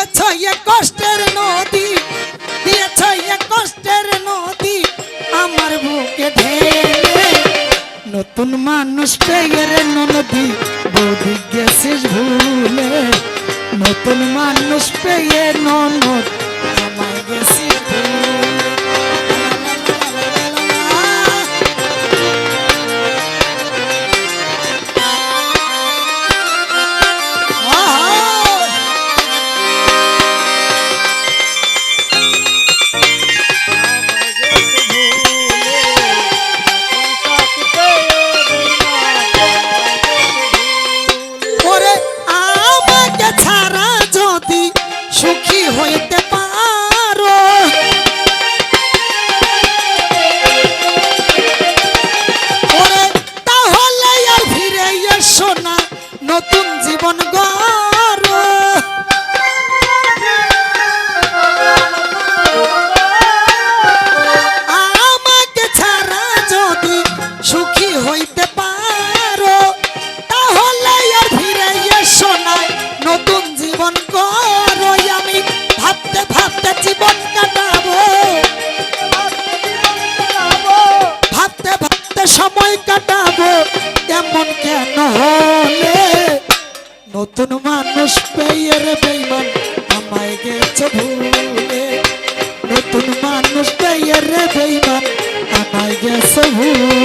দিয়েছ এ কষ্টের নদী, দিয়েছ এ কষ্টের নদী, আমার বুকে ঢেলে। নতুন মানুষ পেয়ে রে নদী বৌদি গেছিস ভুলে। নতুন মানুষ পেয়ে ননদ নতুন মানুষ পেয়ে রে বেইমান, আমায় গেছে ভুলে। নতুন মানুষ পেয়ে রে বেইমান, আমায় গেছে ভুলে।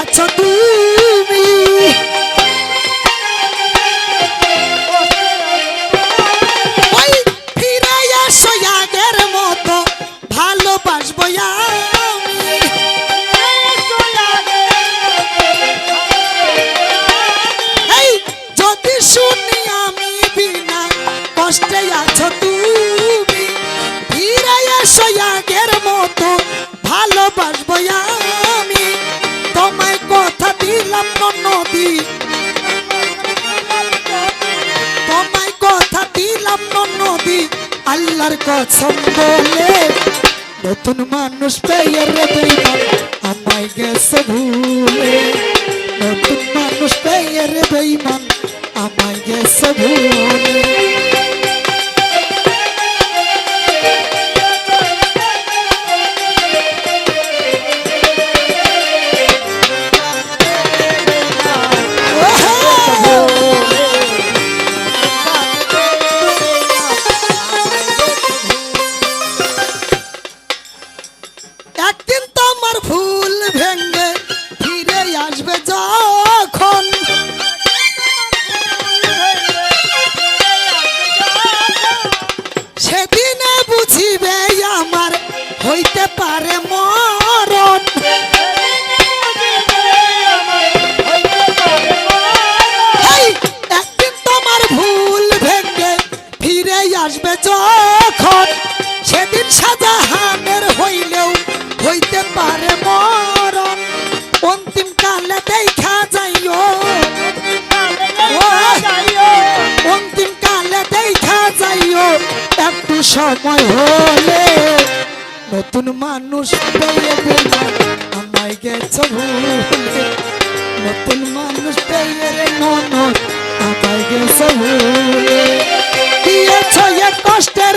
আছো নদী তোমায় কথা দিলাম নদী আল্লাহর কসম বলে নতুন মানুষ পেয়ে রে বেইমান আমায় গেছে ভুলে। নতুন মানুষ পেয়ে আমায় গেছে ভুলে। হইতে পারে মরণ। অন্তিম কালে দেখা যাইও। অন্তিম কালে দেখা যাইও। একটু সময় হলে নতুন মানুষ পেয়ে গেলাম। আমায় গেছ ভুলে। নতুন মানুষ পেয়ে রে নন আমায় গেছ ভুলে। দিয়েছ এ কষ্টের